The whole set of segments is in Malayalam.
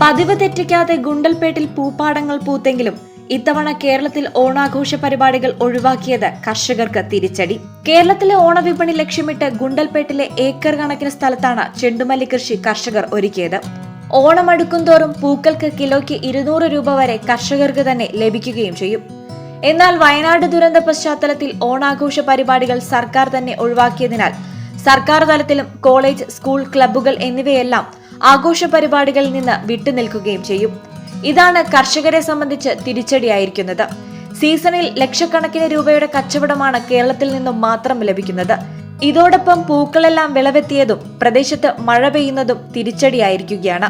പതിവ് തെറ്റിക്കാതെ ഗുണ്ടൽപേട്ടിൽ പൂപ്പാടങ്ങൾ പൂത്തെങ്കിലും ഇത്തവണ കേരളത്തിൽ ഓണാഘോഷ പരിപാടികൾ ഒഴിവാക്കിയത് കർഷകർക്ക് തിരിച്ചടി. കേരളത്തിലെ ഓണവിപണി ലക്ഷ്യമിട്ട് ഗുണ്ടൽപേട്ടിലെ ഏക്കർ കണക്കിന് സ്ഥലത്താണ് ചെണ്ടുമല്ലി കൃഷി കർഷകർ ഒരുക്കിയത്. ഓണം അടുക്കും തോറും പൂക്കൾക്ക് കിലോയ്ക്ക് ഇരുന്നൂറ് രൂപ വരെ കർഷകർക്ക് തന്നെ ലഭിക്കുകയും ചെയ്യും. എന്നാൽ വയനാട് ദുരന്ത പശ്ചാത്തലത്തിൽ ഓണാഘോഷ പരിപാടികൾ സർക്കാർ തന്നെ ഒഴിവാക്കിയതിനാൽ സർക്കാർ തലത്തിലും കോളേജ് സ്കൂൾ ക്ലബ്ബുകൾ എന്നിവയെല്ലാം ആഘോഷ പരിപാടികളിൽ നിന്ന് വിട്ടുനിൽക്കുകയും ചെയ്യും. ഇതാണ് കർഷകരെ സംബന്ധിച്ച് തിരിച്ചടിയായിരിക്കുന്നത്. സീസണിൽ ലക്ഷക്കണക്കിന് രൂപയുടെ കച്ചവടമാണ് കേരളത്തിൽ നിന്നും മാത്രം ലഭിക്കുന്നത്. ഇതോടൊപ്പം പൂക്കളെല്ലാം വിളവെത്തിയതും പ്രദേശത്ത് മഴ പെയ്യുന്നതും തിരിച്ചടിയായിരിക്കുകയാണ്.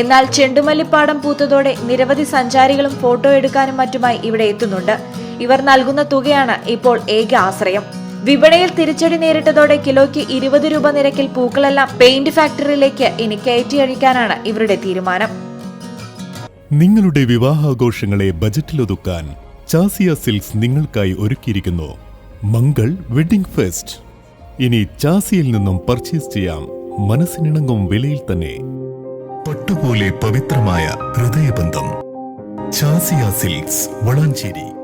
എന്നാൽ ചെണ്ടുമല്ലിപ്പാടം പൂത്തതോടെ നിരവധി സഞ്ചാരികളും ഫോട്ടോ എടുക്കാനും മറ്റുമായി ഇവിടെ എത്തുന്നുണ്ട്. ഇവർ നൽകുന്ന തുകയാണ് ഇപ്പോൾ ഏക ആശ്രയം. വിപണിയിൽ തിരിച്ചടി നേരിട്ടതോടെ കിലോയ്ക്ക് ഇരുപത് രൂപ നിരക്കിൽ പൂക്കളെല്ലാം പെയിന്റ് ഫാക്ടറിയിലേക്ക് ഇനി കയറ്റി അഴിക്കാനാണ് ഇവരുടെ തീരുമാനം. നിങ്ങളുടെ വിവാഹാഘോഷങ്ങളെ ബജറ്റിലൊതുക്കാൻ ചാസിയ സിൽക്സ് നിങ്ങൾക്കായി ഒരുക്കിയിരിക്കുന്നു. Mangal wedding fest. ഇനി ചാസിയിൽ നിന്നും പർച്ചേസ് ചെയ്യാം. മനസ്സിനിണങ്ങും വിലയിൽ തന്നെ. പട്ടുപോലെ പവിത്രമായ ഹൃദയബന്ധം. ചാസിയ സിൽക്സ് വളാഞ്ചേരി.